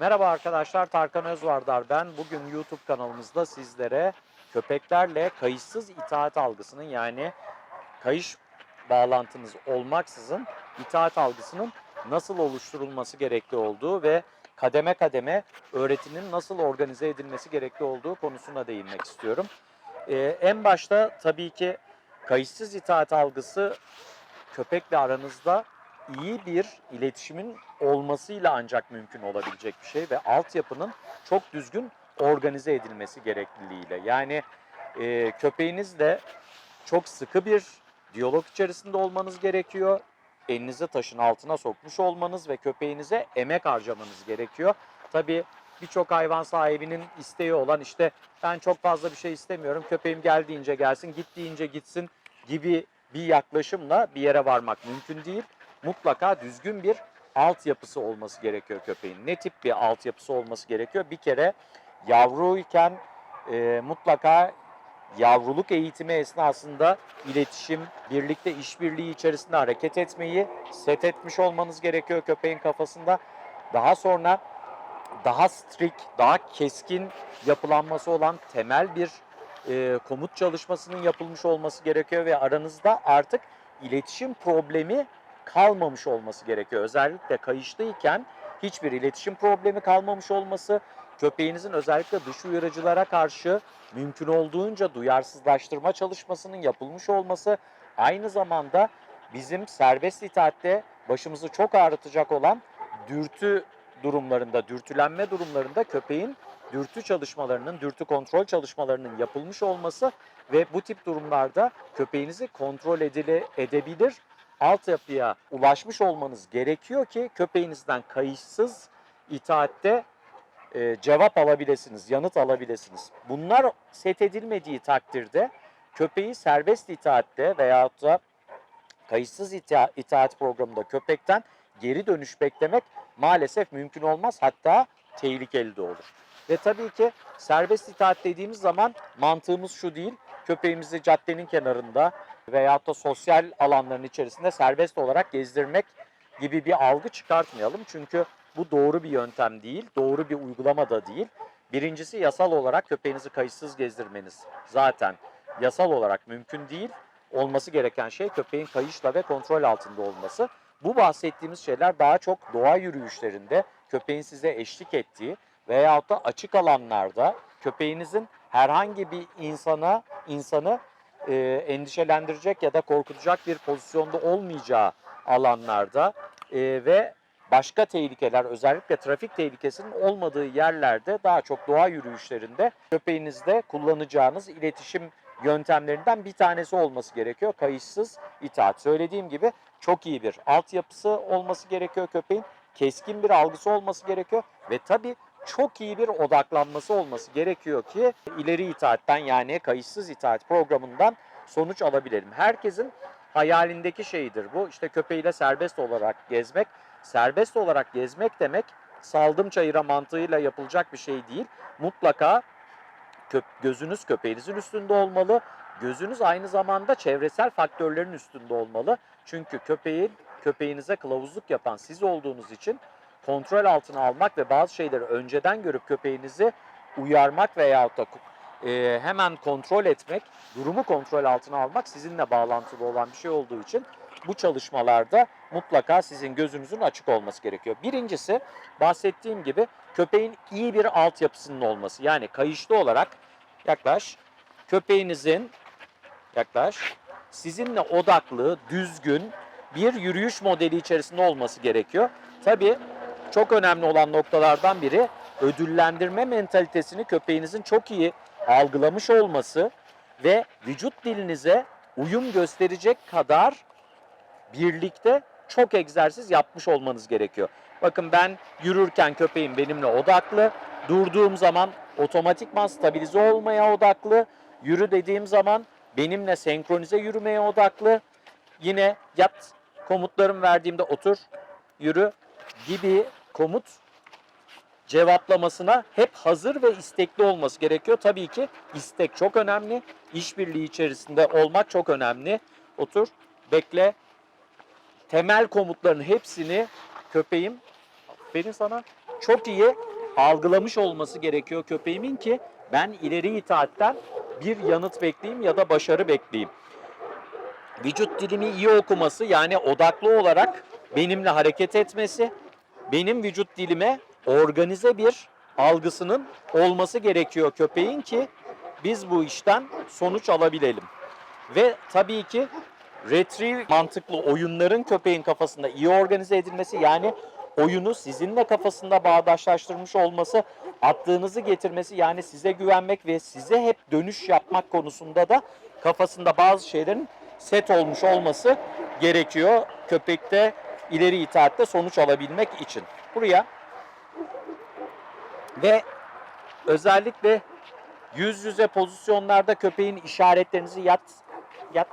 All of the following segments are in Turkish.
Merhaba arkadaşlar, Tarkan Özvardar ben. Bugün YouTube kanalımızda sizlere köpeklerle kayışsız itaat algısının yani kayış bağlantınız olmaksızın itaat algısının nasıl oluşturulması gerekli olduğu ve kademe kademe öğretinin nasıl organize edilmesi gerekli olduğu konusuna değinmek istiyorum. Ee, en başta tabii ki kayışsız itaat algısı köpekle aranızda iyi bir iletişimin olmasıyla ancak mümkün olabilecek bir şey ve altyapının çok düzgün organize edilmesi gerekliliğiyle. Yani e, köpeğinizle çok sıkı bir diyalog içerisinde olmanız gerekiyor. Elinizi taşın altına sokmuş olmanız ve köpeğinize emek harcamanız gerekiyor. Tabii birçok hayvan sahibinin isteği olan işte ben çok fazla bir şey istemiyorum. Köpeğim geldiğince gelsin, git deyince gitsin gibi bir yaklaşımla bir yere varmak mümkün değil. Mutlaka düzgün bir altyapısı olması gerekiyor köpeğin. Ne tip bir altyapısı olması gerekiyor? Bir kere yavruyken e, mutlaka yavruluk eğitimi esnasında iletişim, birlikte işbirliği içerisinde hareket etmeyi set etmiş olmanız gerekiyor köpeğin kafasında. Daha sonra daha strict, daha keskin yapılanması olan temel bir e, komut çalışmasının yapılmış olması gerekiyor ve aranızda artık iletişim problemi kalmamış olması gerekiyor. Özellikle kayışlıyken hiçbir iletişim problemi kalmamış olması, köpeğinizin özellikle dış uyarıcılara karşı mümkün olduğunca duyarsızlaştırma çalışmasının yapılmış olması, aynı zamanda bizim serbest itaatte başımızı çok ağrıtacak olan dürtü durumlarında, dürtülenme durumlarında köpeğin dürtü çalışmalarının, dürtü kontrol çalışmalarının yapılmış olması ve bu tip durumlarda köpeğinizi kontrol edile, edebilir altyapıya ulaşmış olmanız gerekiyor ki köpeğinizden kayışsız itaatte e, cevap alabilirsiniz, yanıt alabilirsiniz. Bunlar set edilmediği takdirde köpeği serbest itaatte veyahut da kayıtsız ita- itaat programında köpekten geri dönüş beklemek maalesef mümkün olmaz hatta tehlikeli de olur. Ve tabii ki serbest itaat dediğimiz zaman mantığımız şu değil. Köpeğimizi caddenin kenarında veyahut da sosyal alanların içerisinde serbest olarak gezdirmek gibi bir algı çıkartmayalım. Çünkü bu doğru bir yöntem değil, doğru bir uygulama da değil. Birincisi yasal olarak köpeğinizi kayıtsız gezdirmeniz zaten yasal olarak mümkün değil. Olması gereken şey köpeğin kayışla ve kontrol altında olması. Bu bahsettiğimiz şeyler daha çok doğa yürüyüşlerinde köpeğin size eşlik ettiği veyahut da açık alanlarda köpeğinizin herhangi bir insana insanı e, endişelendirecek ya da korkutacak bir pozisyonda olmayacağı alanlarda e, ve başka tehlikeler özellikle trafik tehlikesinin olmadığı yerlerde daha çok doğa yürüyüşlerinde köpeğinizle kullanacağınız iletişim yöntemlerinden bir tanesi olması gerekiyor. Kayışsız itaat. Söylediğim gibi çok iyi bir altyapısı olması gerekiyor köpeğin. Keskin bir algısı olması gerekiyor ve tabii çok iyi bir odaklanması olması gerekiyor ki ileri itaatten yani kayıtsız itaat programından sonuç alabilelim. Herkesin hayalindeki şeydir bu. İşte köpeğiyle serbest olarak gezmek. Serbest olarak gezmek demek saldım çayıra mantığıyla yapılacak bir şey değil. Mutlaka köp gözünüz köpeğinizin üstünde olmalı. Gözünüz aynı zamanda çevresel faktörlerin üstünde olmalı. Çünkü köpeğin köpeğinize kılavuzluk yapan siz olduğunuz için kontrol altına almak ve bazı şeyleri önceden görüp köpeğinizi uyarmak veyahut da e, hemen kontrol etmek, durumu kontrol altına almak sizinle bağlantılı olan bir şey olduğu için bu çalışmalarda mutlaka sizin gözünüzün açık olması gerekiyor. Birincisi bahsettiğim gibi köpeğin iyi bir altyapısının olması. Yani kayışlı olarak yaklaş köpeğinizin yaklaş sizinle odaklı, düzgün bir yürüyüş modeli içerisinde olması gerekiyor. Tabii çok önemli olan noktalardan biri ödüllendirme mentalitesini köpeğinizin çok iyi algılamış olması ve vücut dilinize uyum gösterecek kadar birlikte çok egzersiz yapmış olmanız gerekiyor. Bakın ben yürürken köpeğim benimle odaklı, durduğum zaman otomatikman stabilize olmaya odaklı, yürü dediğim zaman benimle senkronize yürümeye odaklı, yine yat komutlarım verdiğimde otur, yürü gibi komut cevaplamasına hep hazır ve istekli olması gerekiyor. Tabii ki istek çok önemli. İşbirliği içerisinde olmak çok önemli. Otur, bekle. Temel komutların hepsini köpeğim aferin sana çok iyi algılamış olması gerekiyor köpeğimin ki ben ileri itaatten bir yanıt bekleyeyim ya da başarı bekleyeyim. Vücut dilimi iyi okuması yani odaklı olarak benimle hareket etmesi, benim vücut dilime organize bir algısının olması gerekiyor köpeğin ki biz bu işten sonuç alabilelim. Ve tabii ki retrieve mantıklı oyunların köpeğin kafasında iyi organize edilmesi yani oyunu sizinle kafasında bağdaşlaştırmış olması, attığınızı getirmesi yani size güvenmek ve size hep dönüş yapmak konusunda da kafasında bazı şeylerin set olmuş olması gerekiyor köpekte ileri itaatte sonuç alabilmek için. Buraya ve özellikle yüz yüze pozisyonlarda köpeğin işaretlerinizi yat, yat,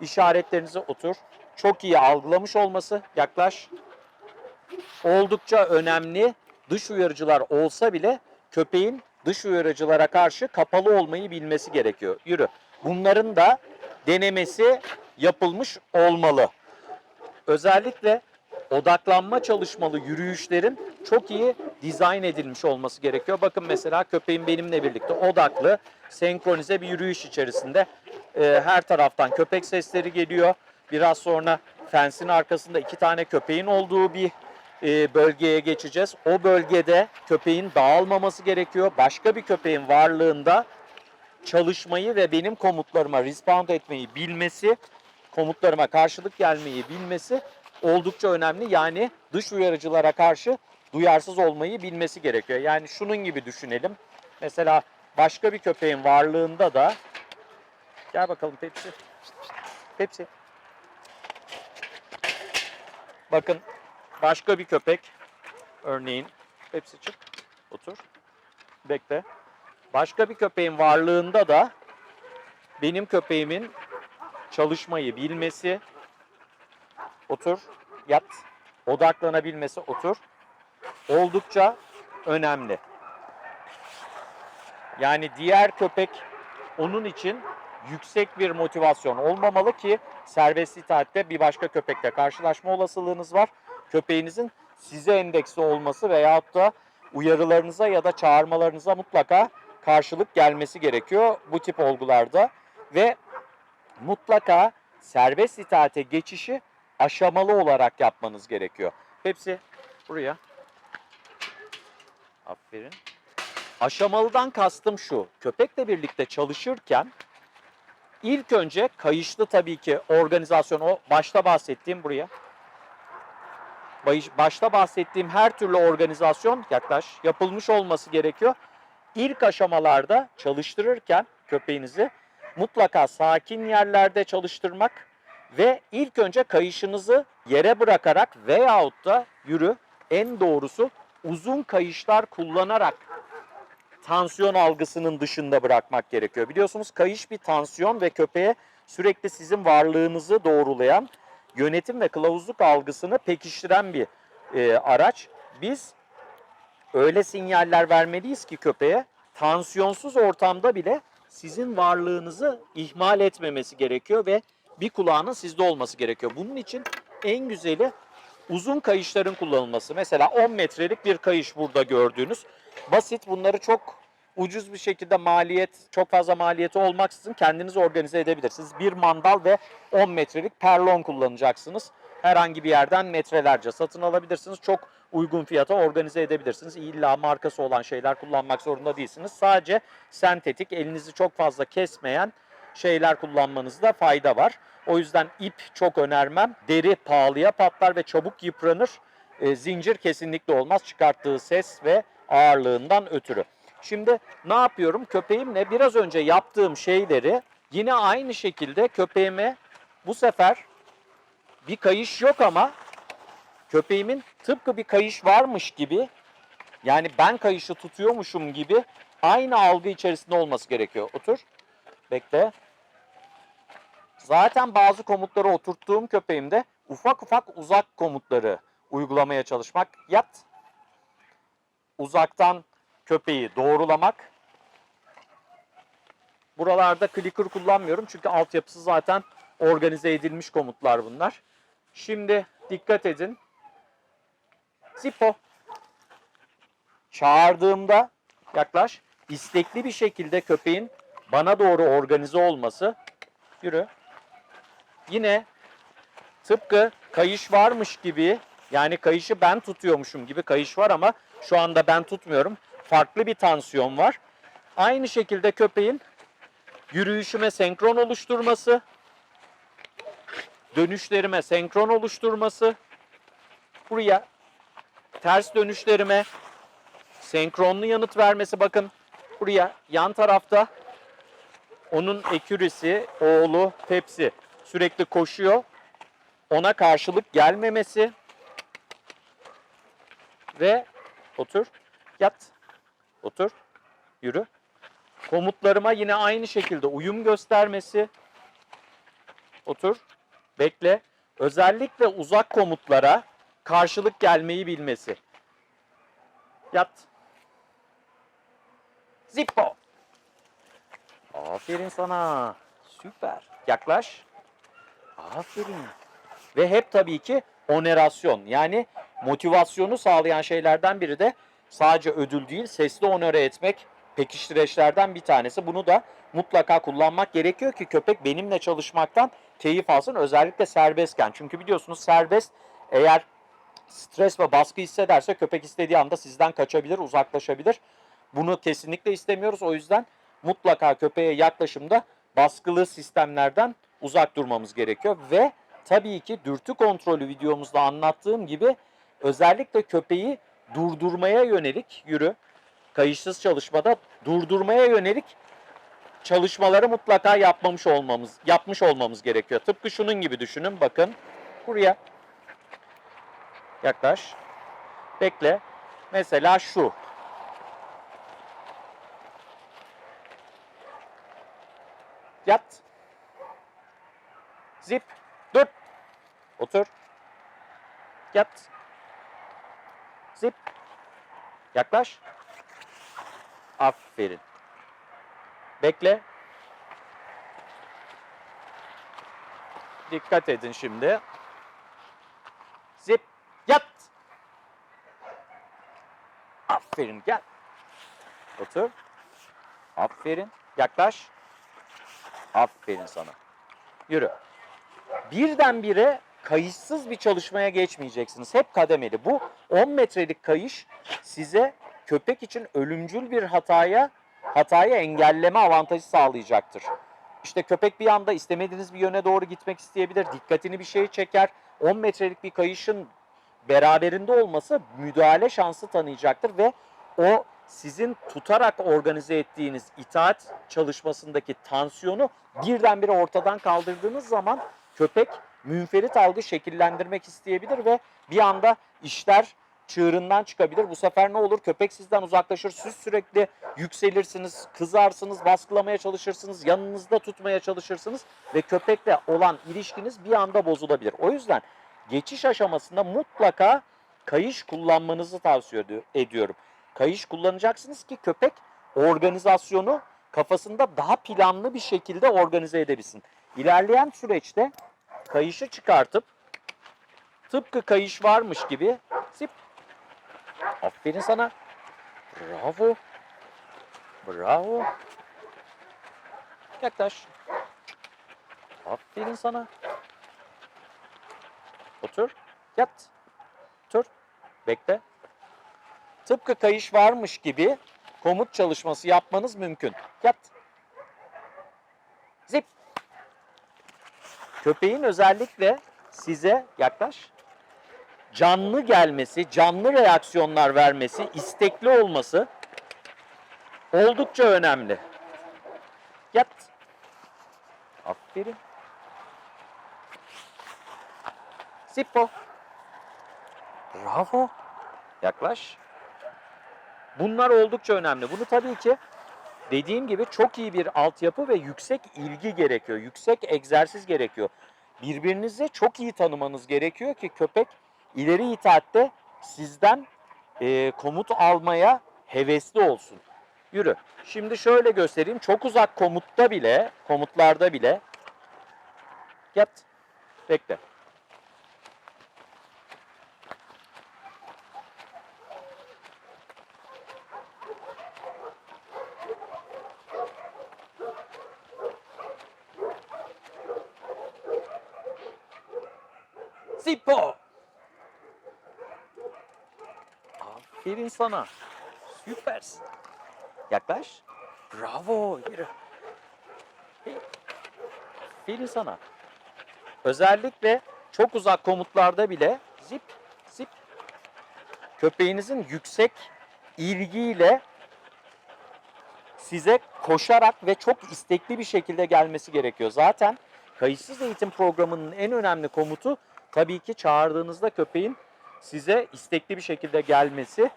işaretlerinizi otur. Çok iyi algılamış olması, yaklaş. Oldukça önemli dış uyarıcılar olsa bile köpeğin dış uyarıcılara karşı kapalı olmayı bilmesi gerekiyor. Yürü. Bunların da denemesi yapılmış olmalı. Özellikle odaklanma çalışmalı yürüyüşlerin çok iyi dizayn edilmiş olması gerekiyor. Bakın mesela köpeğim benimle birlikte odaklı, senkronize bir yürüyüş içerisinde. Ee, her taraftan köpek sesleri geliyor. Biraz sonra fensin arkasında iki tane köpeğin olduğu bir e, bölgeye geçeceğiz. O bölgede köpeğin dağılmaması gerekiyor. Başka bir köpeğin varlığında çalışmayı ve benim komutlarıma respond etmeyi bilmesi, komutlarıma karşılık gelmeyi bilmesi oldukça önemli. Yani dış uyarıcılara karşı duyarsız olmayı bilmesi gerekiyor. Yani şunun gibi düşünelim. Mesela başka bir köpeğin varlığında da gel bakalım Pepsi. Pepsi. Bakın başka bir köpek örneğin Pepsi çık otur bekle. Başka bir köpeğin varlığında da benim köpeğimin çalışmayı bilmesi, otur, yat, odaklanabilmesi, otur. Oldukça önemli. Yani diğer köpek onun için yüksek bir motivasyon olmamalı ki serbest itaatte bir başka köpekle karşılaşma olasılığınız var. Köpeğinizin size endeksli olması veyahut da uyarılarınıza ya da çağırmalarınıza mutlaka karşılık gelmesi gerekiyor bu tip olgularda ve mutlaka serbest itaate geçişi aşamalı olarak yapmanız gerekiyor. Hepsi buraya. Aferin. Aşamalıdan kastım şu. Köpekle birlikte çalışırken ilk önce kayışlı tabii ki organizasyon o başta bahsettiğim buraya. Baş- Başta bahsettiğim her türlü organizasyon yaklaş yapılmış olması gerekiyor. İlk aşamalarda çalıştırırken köpeğinizi mutlaka sakin yerlerde çalıştırmak ve ilk önce kayışınızı yere bırakarak veyahut da yürü en doğrusu uzun kayışlar kullanarak tansiyon algısının dışında bırakmak gerekiyor. Biliyorsunuz kayış bir tansiyon ve köpeğe sürekli sizin varlığınızı doğrulayan yönetim ve kılavuzluk algısını pekiştiren bir e, araç. Biz öyle sinyaller vermeliyiz ki köpeğe tansiyonsuz ortamda bile sizin varlığınızı ihmal etmemesi gerekiyor ve bir kulağının sizde olması gerekiyor. Bunun için en güzeli uzun kayışların kullanılması. Mesela 10 metrelik bir kayış burada gördüğünüz. Basit bunları çok ucuz bir şekilde maliyet, çok fazla maliyeti olmaksızın kendiniz organize edebilirsiniz. Bir mandal ve 10 metrelik perlon kullanacaksınız. Herhangi bir yerden metrelerce satın alabilirsiniz. Çok uygun fiyata organize edebilirsiniz. İlla markası olan şeyler kullanmak zorunda değilsiniz. Sadece sentetik, elinizi çok fazla kesmeyen şeyler kullanmanızda fayda var. O yüzden ip çok önermem. Deri pahalıya patlar ve çabuk yıpranır. E, zincir kesinlikle olmaz çıkarttığı ses ve ağırlığından ötürü. Şimdi ne yapıyorum? Köpeğimle biraz önce yaptığım şeyleri yine aynı şekilde köpeğime bu sefer bir kayış yok ama köpeğimin tıpkı bir kayış varmış gibi yani ben kayışı tutuyormuşum gibi aynı algı içerisinde olması gerekiyor. Otur. Bekle. Zaten bazı komutları oturttuğum köpeğimde ufak ufak uzak komutları uygulamaya çalışmak. Yat. Uzaktan köpeği doğrulamak. Buralarda clicker kullanmıyorum çünkü altyapısı zaten organize edilmiş komutlar bunlar. Şimdi dikkat edin. Zippo. çağırdığımda yaklaş istekli bir şekilde köpeğin bana doğru organize olması yürü. Yine tıpkı kayış varmış gibi yani kayışı ben tutuyormuşum gibi kayış var ama şu anda ben tutmuyorum. Farklı bir tansiyon var. Aynı şekilde köpeğin yürüyüşüme senkron oluşturması, dönüşlerime senkron oluşturması, buraya ters dönüşlerime senkronlu yanıt vermesi bakın buraya yan tarafta onun ekürisi, oğlu Pepsi sürekli koşuyor. Ona karşılık gelmemesi ve otur, yat, otur, yürü. Komutlarıma yine aynı şekilde uyum göstermesi. Otur, bekle. Özellikle uzak komutlara karşılık gelmeyi bilmesi. Yat. Zippo. Aferin sana. Süper. Yaklaş. Aferin. Ve hep tabii ki onerasyon yani motivasyonu sağlayan şeylerden biri de sadece ödül değil sesli onere etmek pekiştireçlerden bir tanesi. Bunu da mutlaka kullanmak gerekiyor ki köpek benimle çalışmaktan keyif alsın özellikle serbestken. Çünkü biliyorsunuz serbest eğer stres ve baskı hissederse köpek istediği anda sizden kaçabilir, uzaklaşabilir. Bunu kesinlikle istemiyoruz. O yüzden mutlaka köpeğe yaklaşımda baskılı sistemlerden uzak durmamız gerekiyor. Ve tabii ki dürtü kontrolü videomuzda anlattığım gibi özellikle köpeği durdurmaya yönelik yürü kayışsız çalışmada durdurmaya yönelik çalışmaları mutlaka yapmamış olmamız yapmış olmamız gerekiyor. Tıpkı şunun gibi düşünün bakın buraya yaklaş bekle. Mesela şu yat. Zip. Dur. Otur. Yat. Zip. Yaklaş. Aferin. Bekle. Dikkat edin şimdi. Zip. Yat. Aferin. Gel. Otur. Aferin. Yaklaş aferin sana yürü birdenbire kayışsız bir çalışmaya geçmeyeceksiniz. Hep kademeli. Bu 10 metrelik kayış size köpek için ölümcül bir hataya hatayı engelleme avantajı sağlayacaktır. İşte köpek bir anda istemediğiniz bir yöne doğru gitmek isteyebilir. Dikkatini bir şey çeker. 10 metrelik bir kayışın beraberinde olması müdahale şansı tanıyacaktır ve o sizin tutarak organize ettiğiniz itaat çalışmasındaki tansiyonu birdenbire ortadan kaldırdığınız zaman köpek münferit algı şekillendirmek isteyebilir ve bir anda işler çığırından çıkabilir. Bu sefer ne olur? Köpek sizden uzaklaşır. Siz sürekli yükselirsiniz, kızarsınız, baskılamaya çalışırsınız, yanınızda tutmaya çalışırsınız ve köpekle olan ilişkiniz bir anda bozulabilir. O yüzden geçiş aşamasında mutlaka kayış kullanmanızı tavsiye ediyorum. Kayış kullanacaksınız ki köpek organizasyonu kafasında daha planlı bir şekilde organize edebilsin. İlerleyen süreçte kayışı çıkartıp tıpkı kayış varmış gibi zip. Aferin sana. Bravo. Bravo. Yaklaş. Aferin sana. Otur. Yat. Otur. Bekle tıpkı kayış varmış gibi komut çalışması yapmanız mümkün yat zip Köpeğin özellikle size yaklaş canlı gelmesi, canlı reaksiyonlar vermesi, istekli olması oldukça önemli. Yat. Aferin. Zippo. Bravo. Yaklaş. Bunlar oldukça önemli. Bunu tabii ki dediğim gibi çok iyi bir altyapı ve yüksek ilgi gerekiyor. Yüksek egzersiz gerekiyor. Birbirinizi çok iyi tanımanız gerekiyor ki köpek ileri itaatte sizden e, komut almaya hevesli olsun. Yürü. Şimdi şöyle göstereyim. Çok uzak komutta bile, komutlarda bile yat. Bekle. Zippo. Sana. Süpersin. Yaklaş. Bravo. Yürü. Aferin sana. Özellikle çok uzak komutlarda bile zip zip köpeğinizin yüksek ilgiyle size koşarak ve çok istekli bir şekilde gelmesi gerekiyor. Zaten kayıtsız eğitim programının en önemli komutu tabii ki çağırdığınızda köpeğin size istekli bir şekilde gelmesi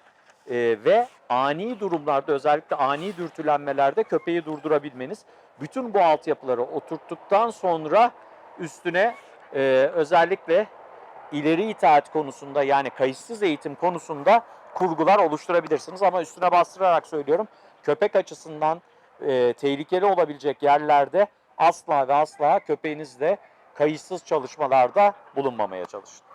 e, ve ani durumlarda özellikle ani dürtülenmelerde köpeği durdurabilmeniz. Bütün bu altyapıları oturttuktan sonra üstüne e, özellikle ileri itaat konusunda yani kayıtsız eğitim konusunda kurgular oluşturabilirsiniz. Ama üstüne bastırarak söylüyorum köpek açısından e, tehlikeli olabilecek yerlerde asla ve asla köpeğinizle kayıtsız çalışmalarda bulunmamaya çalışın.